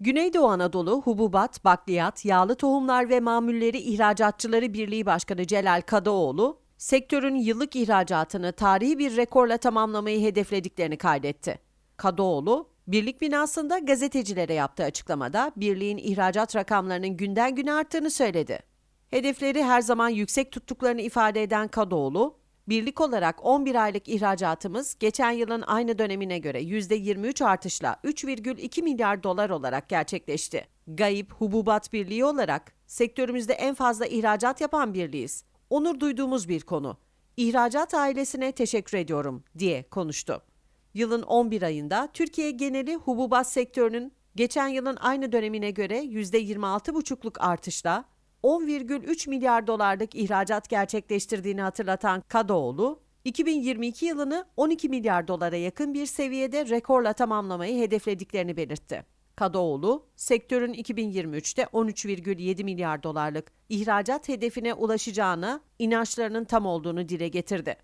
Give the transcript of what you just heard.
Güneydoğu Anadolu Hububat, Bakliyat, Yağlı Tohumlar ve Mamulleri İhracatçıları Birliği Başkanı Celal Kadıoğlu, sektörün yıllık ihracatını tarihi bir rekorla tamamlamayı hedeflediklerini kaydetti. Kadıoğlu, birlik binasında gazetecilere yaptığı açıklamada birliğin ihracat rakamlarının günden güne arttığını söyledi. Hedefleri her zaman yüksek tuttuklarını ifade eden Kadıoğlu, birlik olarak 11 aylık ihracatımız geçen yılın aynı dönemine göre %23 artışla 3,2 milyar dolar olarak gerçekleşti. Gayip Hububat Birliği olarak sektörümüzde en fazla ihracat yapan birliğiz. Onur duyduğumuz bir konu. İhracat ailesine teşekkür ediyorum diye konuştu. Yılın 11 ayında Türkiye geneli hububat sektörünün geçen yılın aynı dönemine göre %26,5'luk artışla 10,3 milyar dolarlık ihracat gerçekleştirdiğini hatırlatan Kadıoğlu, 2022 yılını 12 milyar dolara yakın bir seviyede rekorla tamamlamayı hedeflediklerini belirtti. Kadıoğlu, sektörün 2023'te 13,7 milyar dolarlık ihracat hedefine ulaşacağına inançlarının tam olduğunu dile getirdi.